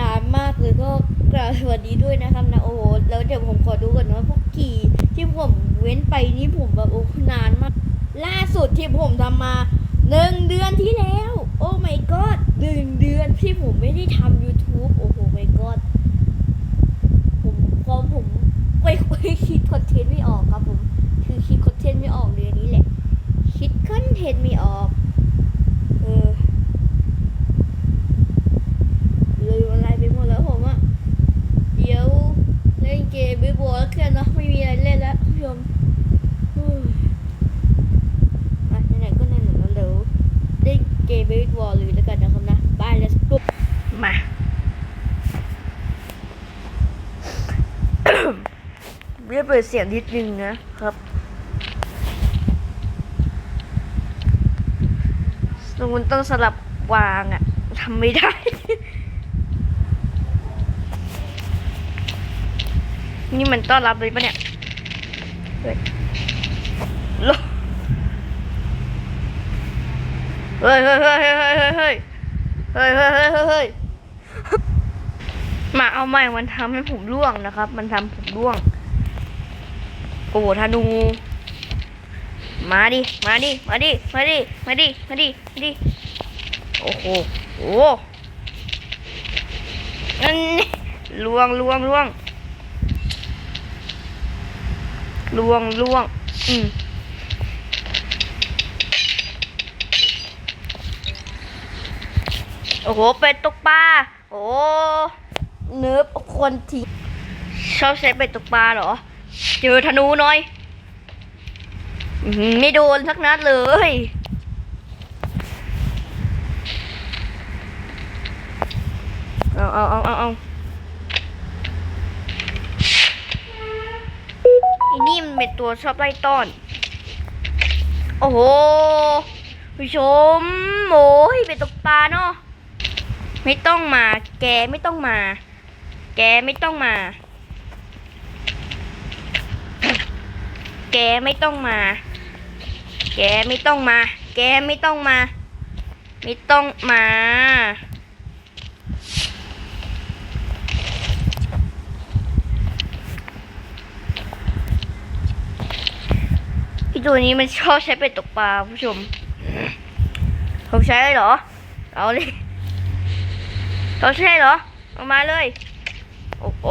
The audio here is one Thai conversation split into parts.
นานมากเลยก็กราบสวัสดีด้วยนะครับนะโอ้โหแล้วเดี๋ยวผมขอดูก่อนว่าพวกกี่ที่ผมเว้นไปนี่ผมแบบโอ้นานมาก ล่าสุดที่ผมทำมาหนึ่งเดือนที่แล้ว โอ้ my god หนึ่งเดือนที่ผมไม่ได้ทำ YouTube โอ้โห my god ผมพอผมไปไปคิดคอนเทนต์ไม่ออกครับผม คือคิดคอนเทนต์ไม่ออกเดือนนี้แหละ คิดคอนเทนต์ไม่ออก เออเลยอะไรไปหมดแล้วผมอะเดี๋ยวเล่นเกมไม่บอลแล้วกันเนอะไม่มีอะไรเล่นแล้วคุณผู้ชมเฮ้ยมาไหนๆก็ไหนๆแล้วเดี๋ยว เล่นเกมเบสบอลเลยแล้วกันนะครับนะบาย let's go มาเรียกเปิดเสียงนิดนึงนะครับสมมติต้องสลับวางอะทำไม่ได้นี่มันต้อนรับเลยปะเนี่ยเฮ้ยโลเฮ้ยเฮ้ยเฮ้ยเฮ้ยเฮ้ยเฮ้ยเฮ้ยเฮ้ยเฮ้ยมาเอาใหม่มันทำให้ผมร่วงนะครับ มันทำผมร่วง โอ้ธนู มาดิ มาดิ มาดิ มาดิ มาดิ มาดิ มาดิ โอ้โห โอ้นั่นนี่ลวงลวงลวงลวงลวงอืม โอ้โห เป็ดตกปลา โอ้เนื้อคนที่ชอบใช้เป็ดตกปลาเหรอ เจอธนูหน่อย ไม่โดนสักนัดเลยเอาเอาเอาเอาเอาไอ้นี่มันเป็นตัวชอบไล่ต้อน โอ้โหผู้ชมโอ้ยเป็นตกปลาเนาะ ไม่ต้องมา แกไม่ต้องมา แกไม่ต้องมา แกไม่ต้องมา แกไม่ต้องมา แกไม่ต้องมา ไม่ต้องมาไอีตัวนี้มันชอบใช้เป็ดตกปลาผู้ชมผมใช้เหรอ เอาเลย เราใช่เหรอมาเลย โอ้โห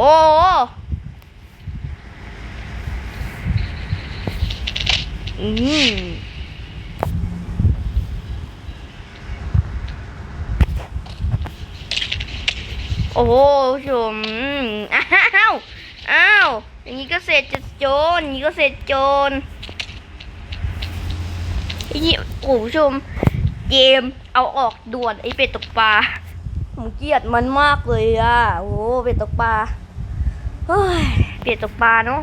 อืมโอ้โหชมอ้าว อ้าว อย่างนี้ก็เสร็จจะโจรอย่างนี้ก็เสร็จโจรไอ้นี่โอ้โหชม เกม เอาออกด่วนไอ้เป็ดตกปลา ผมเกลียดมันมากเลยอะ โอ้โหเป็ดตกปลา เฮ้ย เป็ดตกปลาเนาะ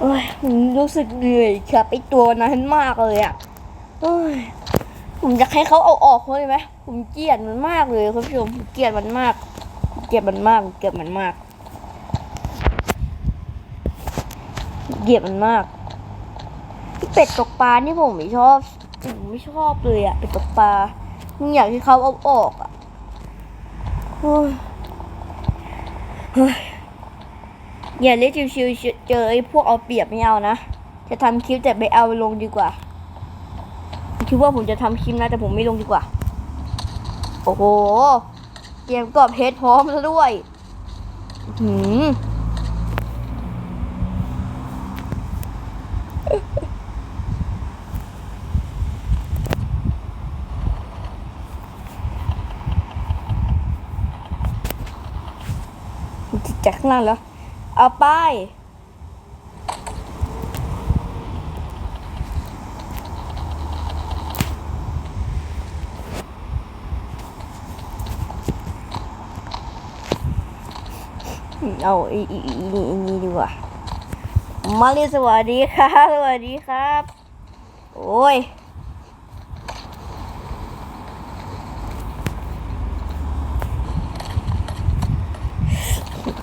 เฮ้ยผมรู้สึกเหนื่อยกับไอตัวนั้นมากเลยอะเฮ้ยผมอยากให้เขาเอาออกเลยไหมผมเกลียดมันมากเลยคุณผู้ชมผมเกลียดมันมาก เกลียดมันมาก เกลียดมันมาก เกลียดมันมากเป็ดตกปลานี่ผมไม่ชอบผมไม่ชอบเลยอะเป็ดตกปลา มึงอยากให้เขาเอาออกอะโอ้ยอย่าเล่นชิวๆเจอไอ้พวกเอาเปรียบไม่เอานะ จะทำคลิปแต่ไม่เอาลงดีกว่า คิดว่าผมจะทำคลิปนะแต่ผมไม่ลงดีกว่า โอ้โหเตรียมกรอบเพชรพร้อมแล้วด้วย หืม จิตจากข้างล่างแล้ว เอาไป เอาอีอีอีนี่นี่ดีกว่า มาลีสวัสดีครับ สวัสดีครับ โอ้ย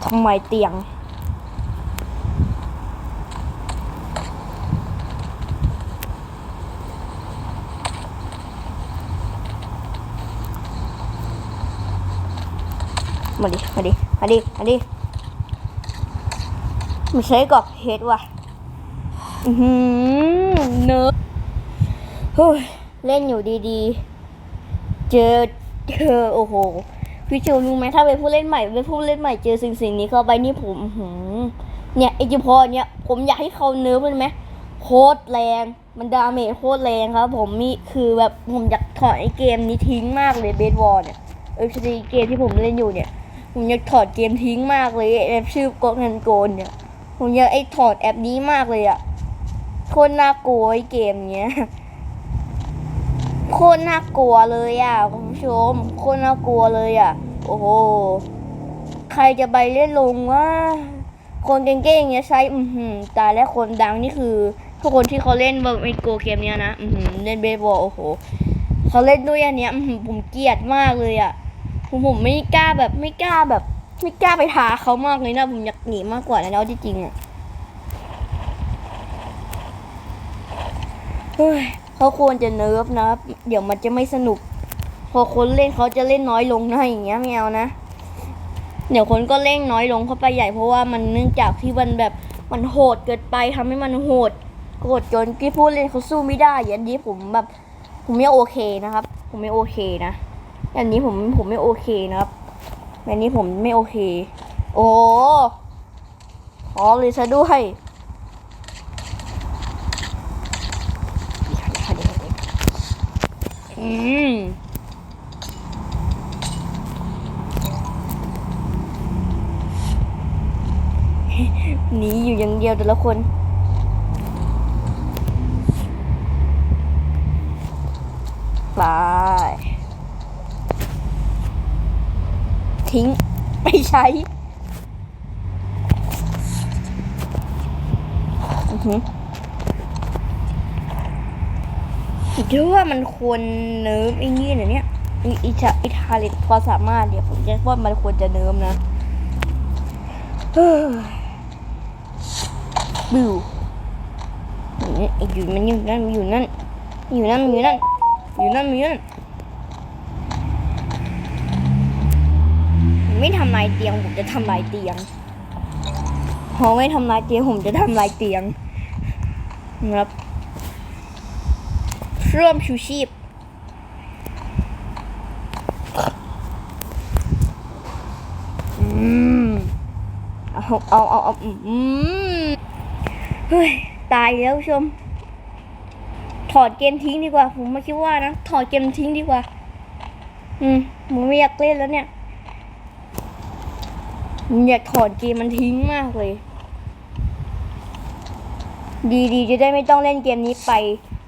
ทำไมเตียง มาดิ มาดิ มาดิ มาดิไม่ใช่กอบเพชรว่ะ อือหือเนิร์ดเฮ้ย เล่นอยู่ดีๆ เจอเจอโอ้โห พี่จูรู้ไหมถ้าเป็นผู้เล่นใหม่เป็นผู้เล่นใหม่เจอสิ่งสิ่งนี้เข้าไปนี่ผมหือเนี่ยไอจิพอเนี่ยผมอยากให้เขาเนิร์ฟมันไหมโคตรแรง มันดาเมจโคตรแรงครับ ผมนี่คือแบบผมอยากถอดไอเกมนี้ทิ้งมากเลยเบสบอลเนี่ยเออชีเกมที่ผมเล่นอยู่เนี่ย ผมอยากถอดเกมทิ้งมากเลยแอปชื่อโกกันโกนเนี่ยผมอยากไอถอดแอปนี้มากเลยอะโคตรน่ากลัวไอเกมเนี้ย โคตรน่ากลัวเลยอะคุณผู้ชมโคตรน่ากลัวเลยอะ โอ้โหใครจะไปเล่นลงวะคนเก่งๆอย่างเงี้ยใช้อือหือตายแล้วคนดังนี่คือทุกคนที่เขาเล่นเบอร์ไมโกเกมเนี้ยนะอือหือเล่นเบสบอลโอ้โหเขาเล่นด้วยอันเนี้ยอือหือผมเกลียดมากเลยอะผมผมไม่กล้าแบบไม่กล้าแบบไม่กล้าไปท้าเขามากเลยนะผมอยากหนีมากกว่านะเอาที่จริงอะเฮ้ย เขาควรจะเนิร์ฟนะครับ เดี๋ยวมันจะไม่สนุก พอคนเล่นเขาจะเล่นน้อยลงนะอย่างเงี้ยไม่เอานะ เดี๋ยวคนก็เล่นน้อยลงเข้าไปใหญ่เพราะว่ามันเนื่องจากที่มันแบบมันโหดเกินไปทำให้มันโหดโหดจนที่ผู้เล่นเขาสู้ไม่ได้อย่างนี้ผมแบบ ผมไม่โอเคนะครับ ผมไม่โอเคนะอย่างนี้ผมผมไม่โอเคนะครับแบบนี้ผมไม่โอเค โอ้ขอเลยซะด้วย อืมหนีอยู่อย่างเดียวแต่ละคน ไป ทิ้ง ไม่ใช้อือหือ คิดว่ามันควรเนิร์ฟไอ้นี่เหรอเนี่ยอีชาอีทาเลตพอสามารถเดี๋ยวผมจะว่ามันควรจะเนิร์ฟนะบิวอยู่นั่นอยู่มันอยู่นั่นอยู่นั่นอยู่นั่นอยู่นั่นอยู่นั่นอยู่นั่นไม่ทำลายเตียงผมจะทำลายเตียงพอไม่ทำลายเตียงผมจะทำลายเตียงนะครับ เริ่มชูชีพ อืม เอาเอาเอาเอาอืม เฮ้ย ตายแล้วผู้ชม ถอดเกมทิ้งดีกว่า ผมไม่คิดว่านะ ถอดเกมทิ้งดีกว่า อืม ผมไม่อยากเล่นแล้วเนี่ยผมอยากถอดเกมมันทิ้งมากเลย ดีดีจะได้ไม่ต้องเล่นเกมนี้ไป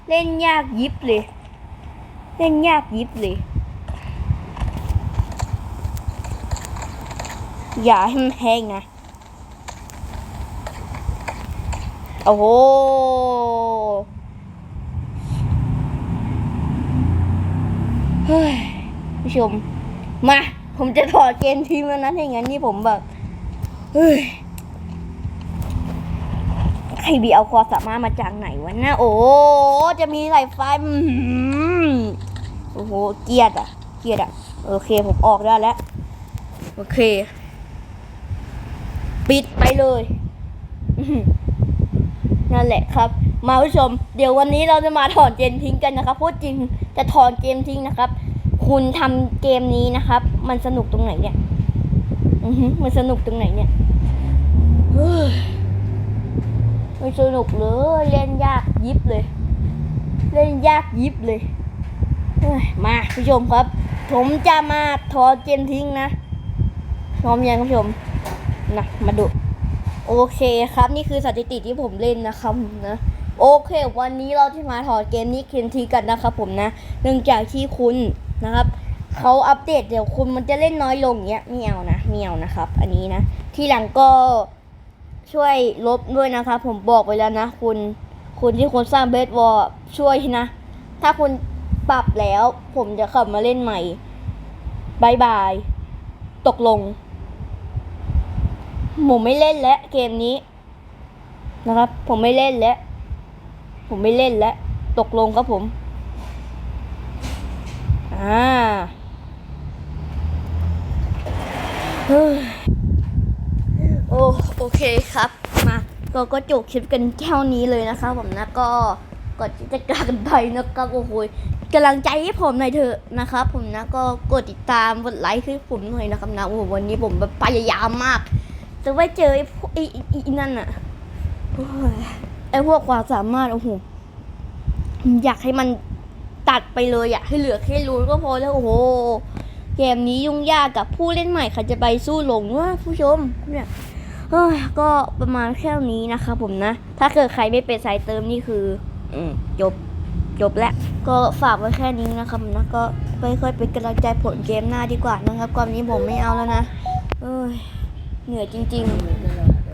เล่นยากยิบเลย เล่นยากยิบเลย อย่าให้มันแห้งนะ โอ้โหเฮ้ยผู้ชม มา ผมจะถอดเกมทีมแล้วนะถ้าอย่างนั้นนี่ผมแบบ เฮ้ย ใครบีเอาความสามารถมาจากไหนวะนะโอ้จะมีสายไฟโอ้โหเกียดอะเกียดอะโอเคผมออกได้แล้ว โอเค ปิดไปเลยนั่นแหละครับ มาผู้ชม เดี๋ยววันนี้เราจะมาถอนเกมทิ้งกันนะครับพูดจริงจะถอนเกมทิ้งนะครับ คุณทำเกมนี้นะครับ มันสนุกตรงไหนเนี่ยอือมันสนุกตรงไหนเนี่ย ไม่สนุกเลยเล่นยากยิบเลย เล่นยากยิบเลยมาผู้ชมครับ ผมจะมาถอนเกมทิ้งนะพร้อมยังผู้ชมนะมาดู โอเคครับนี่คือสถิติที่ผมเล่นนะครับนะโอเค วันนี้เราที่มาถอดเกมนี้เคนทีกันนะครับผมนะเนื่องจากที่คุณนะครับเขาอัปเดตเดี๋ยวคุณมันจะเล่นน้อยลงเงี้ยไม่เอานะไม่เอานะครับ อันนี้นะ ทีหลังก็ ช่วยลบด้วยนะครับผมบอกไปแล้วนะ คุณคุณที่คนสร้างเบสบอลช่วยนะ ถ้าคุณปรับแล้ว ผมจะขับมาเล่นใหม่บายบาย ตกลง ผมไม่เล่นแล้วเกมนี้นะครับ ผมไม่เล่นแล้ว ผมไม่เล่นแล้ว ตกลงครับผม อ่าเฮ้ย อ้โอเคครับ มาก็ก็จบคลิปกันแค่นี้เลยนะครับผมนะก็ก่อนที่จะกลากันไปนะครับโอ้โหกำลังใจให้ผมหน่อยเถอะนะครับผมนะก็กดติดตามกดไลค์ให้ผมหน่อยนะครับนะโอ้โหวันนี้ผมแบบพยายามมากจะไว้เจอไอ้พวกไอ้ไอ้ไอ้นั่นอะไอ้พวกความสามารถโอ้โหอยากให้มันตัดไปเลยอยากให้เหลือแค่รูนก็พอแล้วโอ้โหเกมนี้ยุ่งยากกับผู้เล่นใหม่ใครจะไปสู้หลงว่าผู้ชมเนี่ย ก็ประมาณแค่นี้นะคะผมนะ ถ้าเกิดใครไม่เป็นสายเติมนี่คืออจบจบแล้ว ก็ฝากไว้แค่นี้นะครับนะก็ค่อยๆเป็นกำลังใจผลเกมหน้าดีกว่านะครับความนี้ผมไม่เอาแล้วนะเอ้ยเหนื่อยจริง ๆ